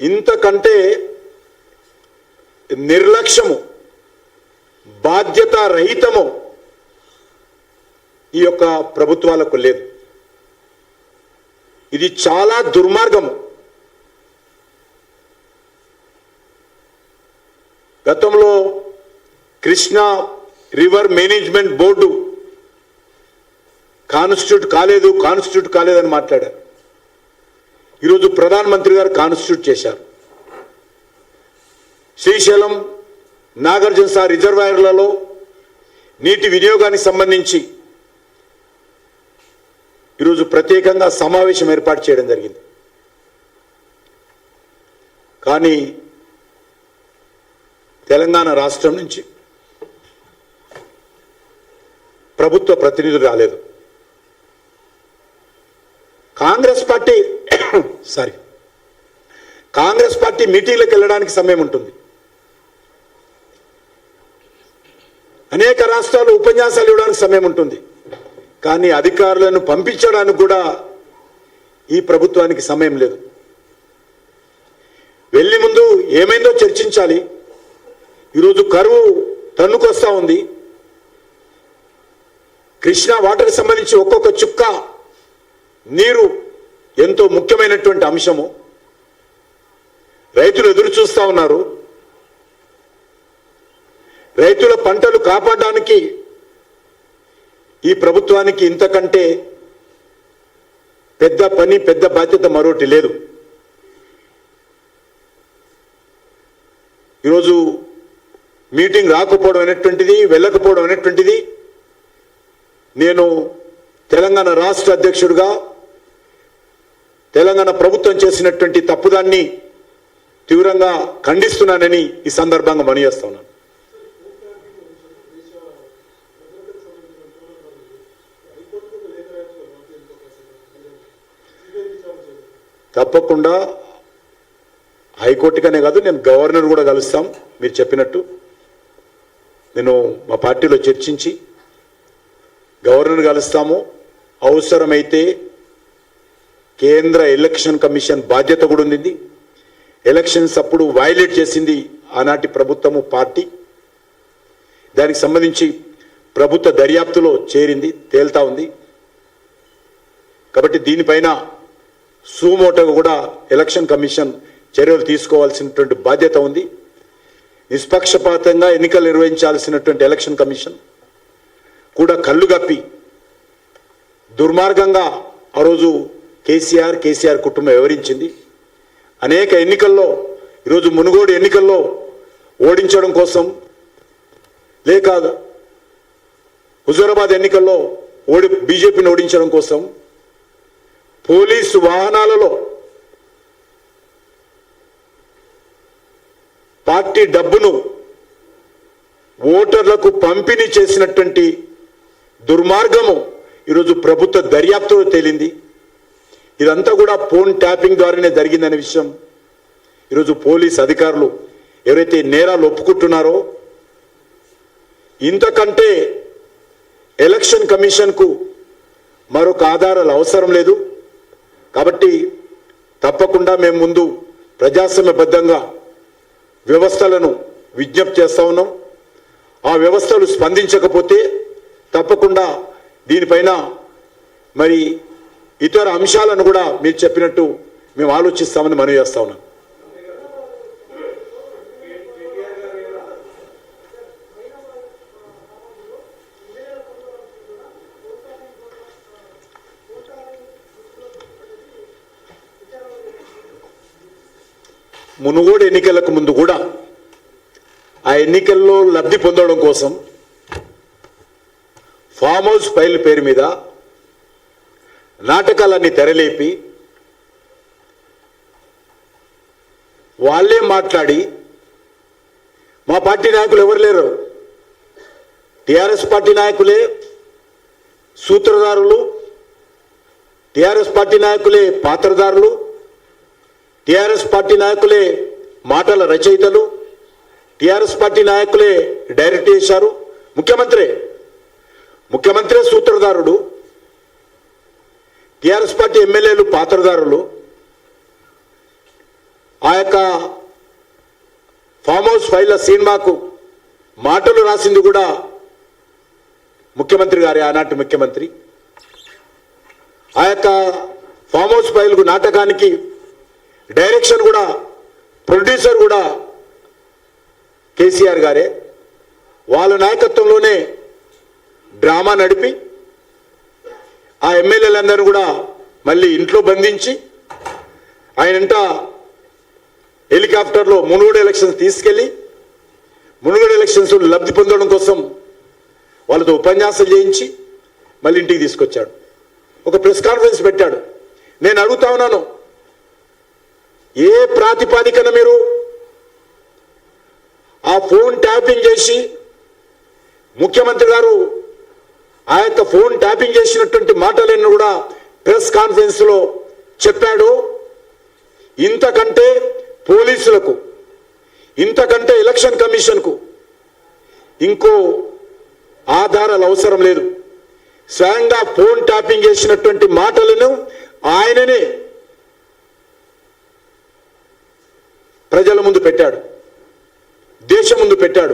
ఇంతకంటే నిర్లక్ష్యము బాధ్యత రహితము ఈ యొక్క ప్రభుత్వాలకు లేదు. ఇది చాలా దుర్మార్గము. గతంలో Krishna river management board constitute కాలేదు కాన్స్టిట్యూట్ కాలేదని మాట్లాడారు. ఈరోజు ప్రధానమంత్రి గారు కాన్స్టిట్యూట్ చేశారు. శ్రీశైలం నాగార్జున సార్ రిజర్వాయర్లలో నీటి వినియోగానికి సంబంధించి ఈరోజు ప్రత్యేకంగా సమావేశం ఏర్పాటు చేయడం జరిగింది. కానీ తెలంగాణ రాష్ట్రం నుంచి ప్రభుత్వ ప్రతినిధులు రాలేదు Congress party sorry. Congress party మీటింగ్లకు వెళ్ళడానికి సమయం ఉంటుంది. అనేక రాష్ట్రాలు ఉపన్యాసాలు ఇవ్వడానికి సమయం ఉంటుంది. కానీ అధికారులను పంపించడానికి కూడా ఈ ప్రభుత్వానికి సమయం లేదు. వెళ్ళి ముందు ఏమైందో చర్చించాలి. ఈరోజు కరువు తన్నుకొస్తా ఉంది. కృష్ణా వాటర్కి సంబంధించి ఒక్కొక్క చుక్క నీరు ఎంతో ముఖ్యమైనటువంటి అంశము. రైతులు ఎదురు చూస్తూ ఉన్నారు. రైతుల పంటలు కాపాడడానికి ఈ ప్రభుత్వానికి ఇంతకంటే పెద్ద పని పెద్ద బాధ్యత మరొకటి లేదు. ఈరోజు మీటింగ్ రాకపోవడం అనేటువంటిది వెళ్ళకపోవడం అనేటువంటిది నేను తెలంగాణ రాష్ట్ర అధ్యక్షుడిగా తెలంగాణ ప్రభుత్వం చేసినటువంటి తప్పుదాన్ని తీవ్రంగా ఖండిస్తున్నానని ఈ సందర్భంగా మనియేస్తా ఉన్నాను. తప్పకుండా హైకోర్టుకనే కాదు నేను గవర్నర్ కూడా కలుస్తాం మీరు చెప్పినట్టు. నేను మా పార్టీలో చర్చించి గవర్నర్ కలుస్తాము. అవసరమైతే కేంద్ర ఎలక్షన్ కమిషన్ బాధ్యత కూడా ఉంది ఎలక్షన్స్ అప్పుడు వైలేట్ చేసింది ఆనాటి ప్రభుత్వము పార్టీ. దానికి సంబంధించి ప్రభుత్వ దర్యాప్తులో చేరింది తేల్తా ఉంది. కాబట్టి దీనిపైన సుమోటోగా కూడా ఎలక్షన్ కమిషన్ చర్యలు తీసుకోవాల్సినటువంటి బాధ్యత ఉంది. నిష్పక్షపాతంగా ఎన్నికలు నిర్వహించాల్సినటువంటి ఎలక్షన్ కమిషన్ కూడా కళ్ళు గప్పి దుర్మార్గంగా ఆ రోజు కేసీఆర్ కేసీఆర్ కుటుంబం వివరించింది. అనేక ఎన్నికల్లో ఈరోజు మునుగోడు ఎన్నికల్లో ఓడించడం కోసం లేక హుజూరాబాద్ ఎన్నికల్లో ఓడి బీజేపీని ఓడించడం కోసం పోలీసు వాహనాలలో పార్టీ డబ్బును ఓటర్లకు పంపిణీ చేసినటువంటి దుర్మార్గము ఈరోజు ప్రభుత్వ దర్యాప్తులో తేలింది. ఇదంతా కూడా ఫోన్ ట్యాపింగ్ ద్వారానే జరిగిందనే విషయం. ఈరోజు పోలీస్ అధికారులు ఎవరైతే నేరాలు ఒప్పుకుంటున్నారో ఇంతకంటే ఎలక్షన్ కమిషన్కు మరొక ఆధారాలు అవసరం లేదు. కాబట్టి తప్పకుండా మేము ముందు ప్రజాస్వామ్యబద్ధంగా వ్యవస్థలను విజ్ఞప్తి చేస్తా ఉన్నాం. ఆ వ్యవస్థలు స్పందించకపోతే తప్పకుండా దీనిపైన మరి ఇతర అంశాలను కూడా మీరు చెప్పినట్టు మేము ఆలోచిస్తామని మనవి చేస్తా ఉన్నాం. మునుగోడు ఎన్నికలకు ముందు కూడా ఆ ఎన్నికల్లో లబ్ధి పొందడం కోసం ఫామ్ హౌస్ ఫైల్ పేరు మీద నాటకాలన్నీ తెరలేపి వాళ్ళే మాట్లాడి మా పార్టీ నాయకులు ఎవరు లేరు? టిఆర్ఎస్ పార్టీ నాయకులే సూత్రధారులు టిఆర్ఎస్ పార్టీ నాయకులే పాత్రధారులు టిఆర్ఎస్ పార్టీ నాయకులే మాటల రచయితలు టిఆర్ఎస్ పార్టీ నాయకులే డైరెక్ట్ చేశారు. ముఖ్యమంత్రి ముఖ్యమంత్రి సూత్రధారుడు టీఆర్ఎస్ పార్టీ ఎమ్మెల్యేలు పాత్రదారులు ఆ యొక్క ఫామ్ హౌస్ ఫైళ్ళ సినిమాకు మాటలు రాసింది కూడా ముఖ్యమంత్రి గారి ఆనాటి ముఖ్యమంత్రి. ఆ యొక్క ఫామ్ హౌస్ ఫైల్ నాటకానికి డైరెక్షన్ కూడా ప్రొడ్యూసర్ కూడా కేసీఆర్ గారే. వాళ్ళ నాయకత్వంలోనే డ్రామా నడిపి ఆ ఎమ్మెల్యేలందరూ కూడా మళ్ళీ ఇంట్లో బంధించి ఆయనంట హెలికాప్టర్లో మునుగోడు ఎలక్షన్స్ తీసుకెళ్ళి మునుగోడు ఎలక్షన్స్ లబ్ధి పొందడం కోసం వాళ్ళతో ఉపన్యాసం చేయించి మళ్ళీ ఇంటికి తీసుకొచ్చాడు. ఒక ప్రెస్ కాన్ఫరెన్స్ పెట్టాడు. నేను అడుగుతా ఉన్నాను ఏ ప్రాతిపాదికన మీరు ఆ ఫోన్ ట్యాపింగ్ చేసి ముఖ్యమంత్రి గారు ఆ యొక్క ఫోన్ ట్యాపింగ్ చేసినటువంటి మాటలన్నీ కూడా ప్రెస్ కాన్ఫరెన్స్లో చెప్పాడు. ఇంతకంటే పోలీసులకు ఇంతకంటే ఎలక్షన్ కమిషన్కు ఇంకో ఆధారాలు అవసరం లేదు. స్వయంగా ఫోన్ ట్యాపింగ్ చేసినటువంటి మాటలను ఆయననే ప్రజల ముందు పెట్టాడు. దేశం ముందు పెట్టాడు.